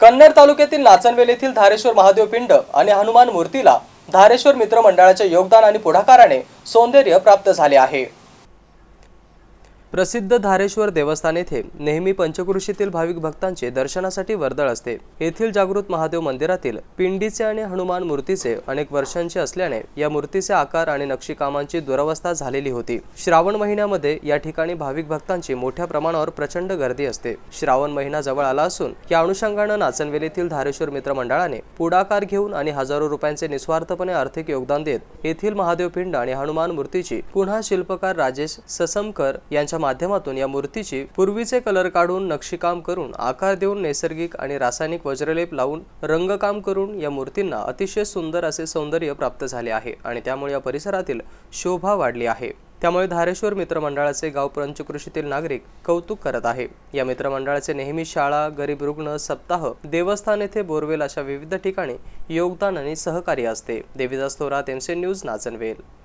कन्नड तालुक्यातील नाचनवेल येथील धारेश्वर महादेव पिंड आणि हनुमान मूर्तीला धारेश्वर मित्र मंडळाच्या योगदान आणि पुढाकाराने सौंदर्य प्राप्त झाले आहे. प्रसिद्ध धारेश्वर देवस्थान येथे नेहमी पंचकृषीतील भाविक भक्तांचे दर्शनासाठी वर्दळ असते. येथील जागृत महादेव मंदिरातील पिंडीचे आणि हनुमान मूर्तीचे अनेक वर्षांचे असल्याने या मूर्तीचे आकार आणि नक्षीकामांची दुरवस्था झालेली होती. श्रावण महिन्यामध्ये या ठिकाणी भाविक भक्तांची मोठ्या प्रमाणावर प्रचंड गर्दी असते. श्रावण महिना जवळ आला असून या अनुषंगानं नाचनवेलीतील धारेश्वर मित्र मंडळाने पुढाकार घेऊन आणि हजारो रुपयांचे निस्वार्थपणे आर्थिक योगदान देत येथील महादेव पिंड आणि हनुमान मूर्तीची पुन्हा शिल्पकार राजेश ससमकर यांच्या माध्यमातून या मूर्तीची पूर्वीचे कलर काढून नक्षीकाम करून आकार देऊन नैसर्गिक आणि रासायनिक वज्रलेप लावून रंगकाम करून या मूर्तींना अतिशय सुंदर असे सौंदर्य प्राप्त झाले आहे आणि त्यामुळे या परिसरातील शोभा वाढली आहे. त्यामुळे धारेश्वर मित्रमंडळाचे गाव पंचकृषीतील नागरिक कौतुक करत आहे. या मित्रमंडळाचे नेहमी शाळा गरीब रुग्ण सप्ताह देवस्थान येथे बोरवेल अशा विविध ठिकाणी योगदान आणि सहकार्य असते. Devidas Thorat MC news Nachanvel.